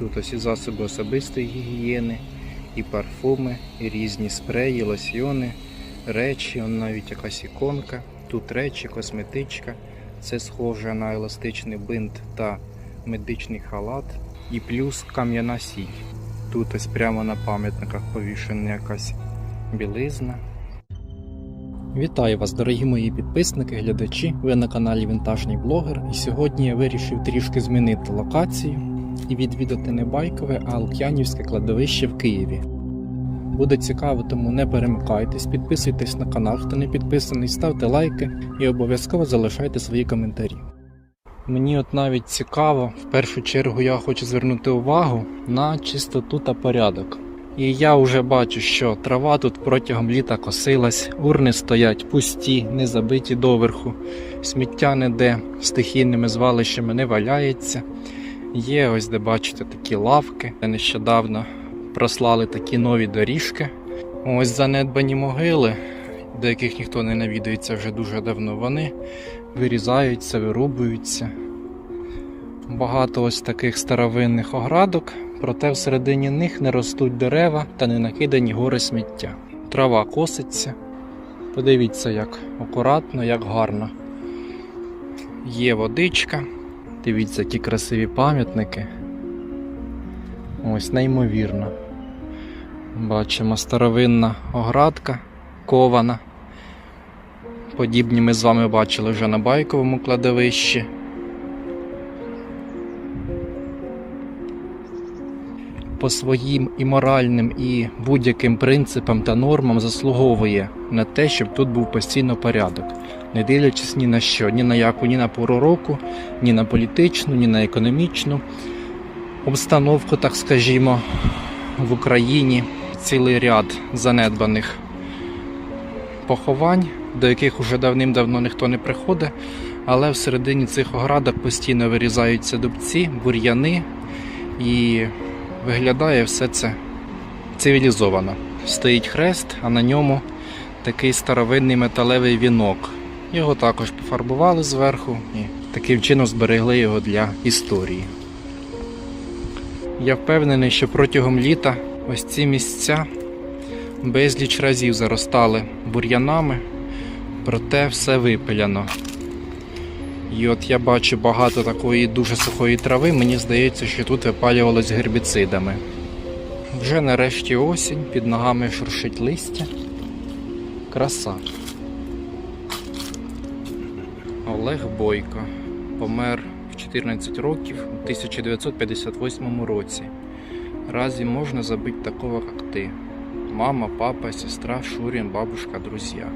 Тут ось і засоби особистої гігієни, і парфуми, і різні спреї, лосьйони, речі, навіть якась іконка. Тут речі, косметичка. Це схоже на еластичний бинт та медичний халат. І плюс кам'яна сіль. Тут ось прямо на пам'ятниках повішена якась білизна. Вітаю вас, дорогі мої підписники, глядачі. Ви на каналі Вінтажний Блогер. І сьогодні я вирішив трішки змінити локацію і відвідати не байкове, а Лук'янівське кладовище в Києві. Буде цікаво, тому не перемикайтесь, підписуйтесь на канал, хто не підписаний, ставте лайки і обов'язково залишайте свої коментарі. Мені от навіть цікаво, в першу чергу я хочу звернути увагу на чистоту та порядок. І я вже бачу, що трава тут протягом літа косилась, урни стоять пусті, не забиті доверху, сміття ніде стихійними звалищами не валяється. Є ось де бачите такі лавки, нещодавно прослали такі нові доріжки. Ось занедбані могили, до яких ніхто не навідується вже дуже давно. Вони вирізаються, вирубуються. Багато ось таких старовинних оградок, проте всередині них не ростуть дерева та не накидані гори сміття. Трава коситься. Подивіться, як акуратно, як гарно. Є водичка. Дивіться, які красиві пам'ятники. Ось неймовірно. Бачимо старовинна оградка кована. Подібні ми з вами бачили вже на байковому кладовищі. По своїм і моральним, і будь-яким принципам та нормам заслуговує на те, щоб тут був постійно порядок, не дивлячись ні на що, ні на яку, ні на пору року, ні на політичну, ні на економічну обстановку, так скажімо, в Україні. Цілий ряд занедбаних поховань, до яких уже давним-давно ніхто не приходить, але всередині цих оградок постійно вирізаються дубці, бур'яни, і виглядає все це цивілізовано. Стоїть хрест, а на ньому такий старовинний металевий вінок. Його також пофарбували зверху і таким чином зберегли його для історії. Я впевнений, що протягом літа ось ці місця безліч разів заростали бур'янами, проте все випиляно. І от я бачу багато такої дуже сухої трави, мені здається, що тут випалювалось гербіцидами. Вже нарешті осінь, під ногами шуршить листя. Краса. Олег Бойко помер в 14 років у 1958 році. Разве можно забыть такого, как ты? Мама, папа, сестра, Шурин, бабушка, друзья.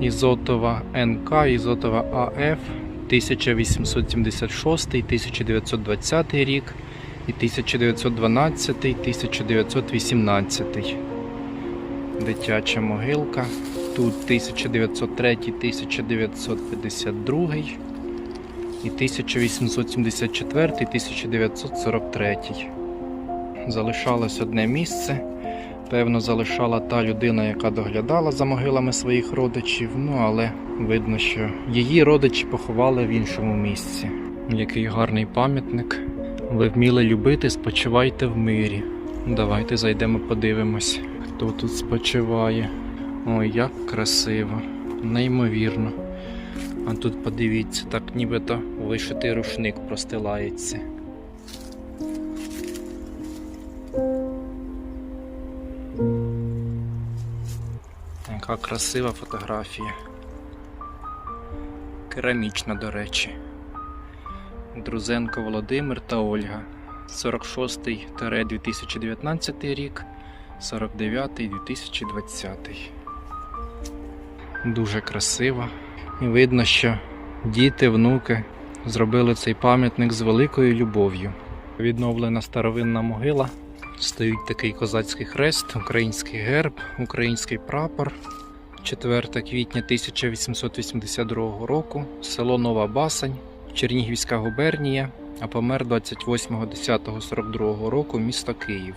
Ізотова НК, Ізотова АФ 1876-1920 рік і 1912-1918. Дитяча могилка. Тут 1903-1952 і 1874-1943. Залишалось одне місце. Певно, залишала та людина, яка доглядала за могилами своїх родичів. Ну, але видно, що її родичі поховали в іншому місці. Який гарний пам'ятник. Ви вміли любити, спочивайте в мирі. Давайте зайдемо, подивимось, хто тут спочиває. Ой, як красиво, неймовірно. А тут подивіться, так нібито вишитий рушник простилається. Яка красива фотографія. Керамічна, до речі. Друзенко Володимир та Ольга. 46-2019 рік, 49-2020. Дуже красиво. І видно, що діти, внуки зробили цей пам'ятник з великою любов'ю. Відновлена старовинна могила. Стоїть такий козацький хрест, український герб, український прапор. 4 квітня 1882 року, село Нова Басань, Чернігівська губернія, а помер 28.10.42 року місто Київ,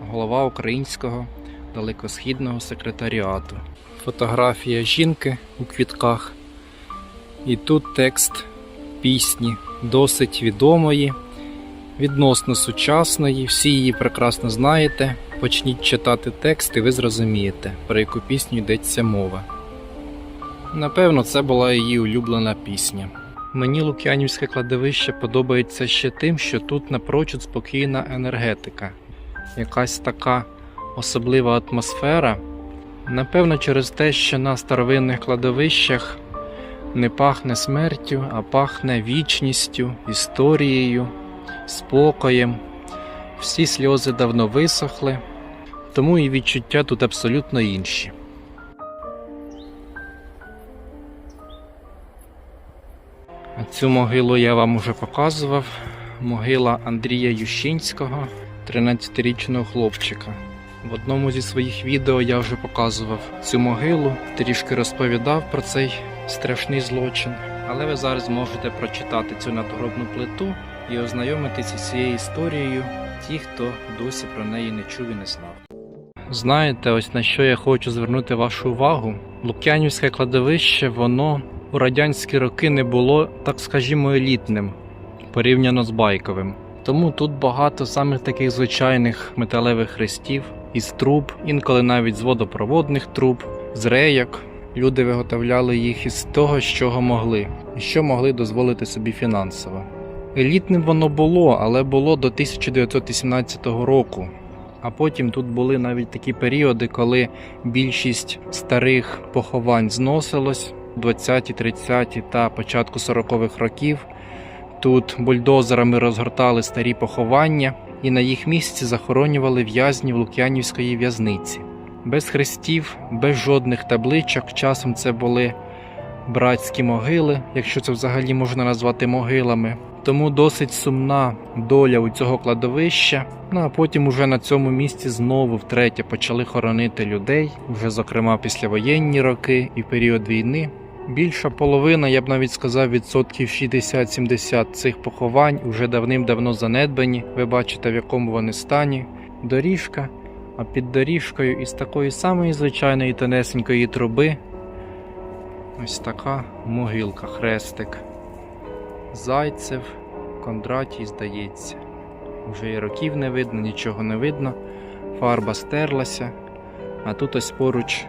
голова українського далекосхідного секретаріату. Фотографія жінки у квітках. І тут текст пісні досить відомої відносно сучасної, всі її прекрасно знаєте. Почніть читати текст і ви зрозумієте, про яку пісню йдеться мова. Напевно, це була її улюблена пісня. Мені Лук'янівське кладовище подобається ще тим, що тут напрочуд спокійна енергетика, якась така особлива атмосфера. Напевно, через те, що на старовинних кладовищах не пахне смертю, а пахне вічністю, історією, спокоєм. Всі сльози давно висохли, тому і відчуття тут абсолютно інші. А Цю могилу я вам уже показував. Могила Андрія Ющинського, 13-річного хлопчика. В одному зі своїх відео я вже показував цю могилу, трішки розповідав про цей страшний злочин. Але ви зараз можете прочитати цю надгробну плиту і ознайомитися з цією історією, ті, хто досі про неї не чув і не знав. Знаєте, ось на що я хочу звернути вашу увагу. Лук'янівське кладовище, воно у радянські роки не було, так скажімо, елітним порівняно з байковим. Тому тут багато самих таких звичайних металевих хрестів із труб, інколи навіть з водопроводних труб, з рейок. Люди виготовляли їх із того, з чого могли, і що могли дозволити собі фінансово. Елітним воно було, але було до 1918 року. А потім тут були навіть такі періоди, коли більшість старих поховань зносилось 20-ті, 30-ті та початку 40-х років. Тут бульдозерами розгортали старі поховання і на їх місці захоронювали в'язнів Лук'янівської в'язниці. Без хрестів, без жодних табличок. Часом це були братські могили, якщо це взагалі можна назвати могилами. Тому досить сумна доля у цього кладовища. Ну а потім уже на цьому місці знову втретє почали хоронити людей, вже зокрема післявоєнні роки і період війни. Більша половина, я б навіть сказав, відсотків 60-70 цих поховань уже давним-давно занедбані. Ви бачите, в якому вони стані. Доріжка, а під доріжкою із такої самої звичайної тонесенької труби. Ось така могилка, хрестик. Зайцев, Кондратій, здається. Вже і років не видно, нічого не видно. Фарба стерлася. А тут ось поруч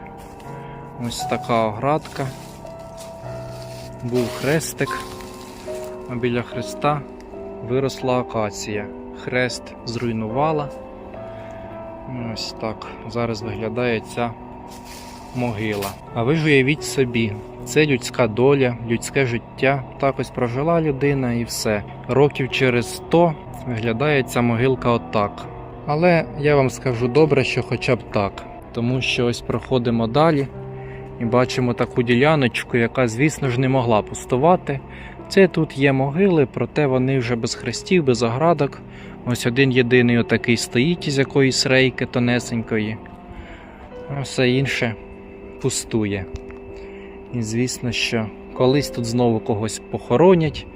ось така оградка. Був хрестик, а біля хреста виросла акація. Хрест зруйнувала. Ось так зараз виглядає ця могила. А ви ж уявіть собі, це людська доля, людське життя. Так ось прожила людина і все. Років через 100 виглядає ця могилка отак. Але я вам скажу добре, що хоча б так. Тому що ось проходимо далі і бачимо таку діляночку, яка, звісно ж, не могла пустувати. Це тут є могили, проте вони вже без хрестів, без оградок. Ось один єдиний отакий стоїть із якоїсь рейки тонесенької, а все інше пустує. І звісно, що колись тут знову когось похоронять,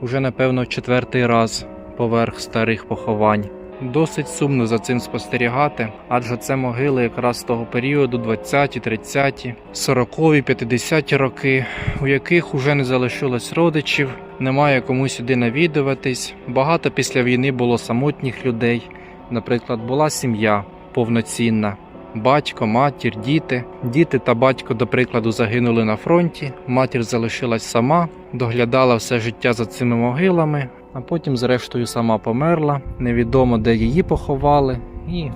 уже напевно в четвертий раз поверх старих поховань. Досить сумно за цим спостерігати, адже це могили якраз того періоду 20-ті, 30-ті, 40-ві, 50-ті роки, у яких уже не залишилось родичів, немає кому сюди навідуватись. Багато після війни було самотніх людей. Наприклад, була сім'я повноцінна. Батько, матір, діти. Діти та батько, до прикладу, загинули на фронті. Матір залишилась сама, доглядала все життя за цими могилами, а потім, зрештою, сама померла. Невідомо, де її поховали, і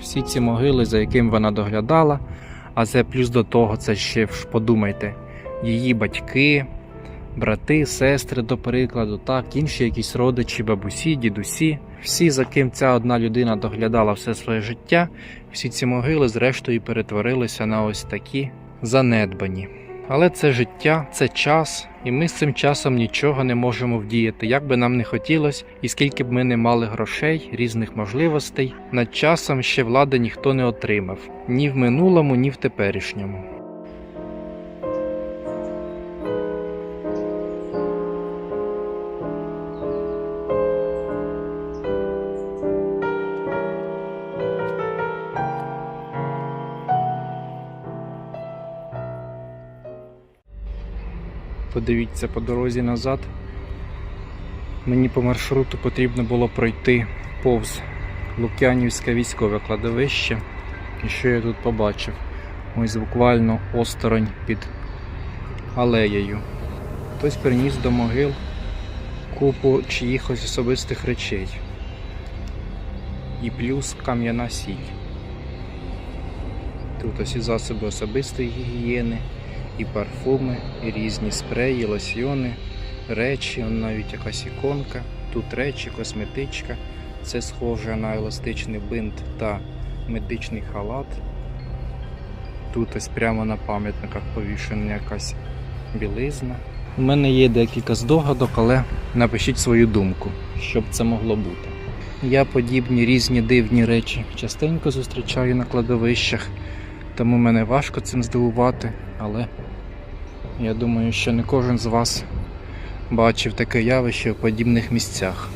всі ці могили, за яким вона доглядала. А це плюс до того, це ще подумайте, її батьки, брати, сестри, до прикладу, так, інші якісь родичі, бабусі, дідусі. Всі, за ким ця одна людина доглядала все своє життя, всі ці могили, зрештою, перетворилися на ось такі занедбані. Але це життя, це час, і ми з цим часом нічого не можемо вдіяти, як би нам не хотілося, і скільки б ми не мали грошей, різних можливостей, над часом ще влади ніхто не отримав ні в минулому, ні в теперішньому. Подивіться по дорозі назад. Мені по маршруту потрібно було пройти повз Лук'янівське військове кладовище. І що я тут побачив? Ось буквально осторонь під алеєю. Хтось приніс до могил купу чиїхось особистих речей. І плюс кам'яна сіль. Тут ось і засоби особистої гігієни, і парфуми, і різні спреї, лосьйони, речі, навіть якась іконка. Тут речі, косметичка. Це схоже на еластичний бинт та медичний халат. Тут ось прямо на пам'ятниках повішена якась білизна. У мене є декілька здогадок, але напишіть свою думку, що б це могло бути. Я подібні різні дивні речі частенько зустрічаю на кладовищах, тому мене важко цим здивувати, але я думаю, що не кожен з вас бачив таке явище в подібних місцях.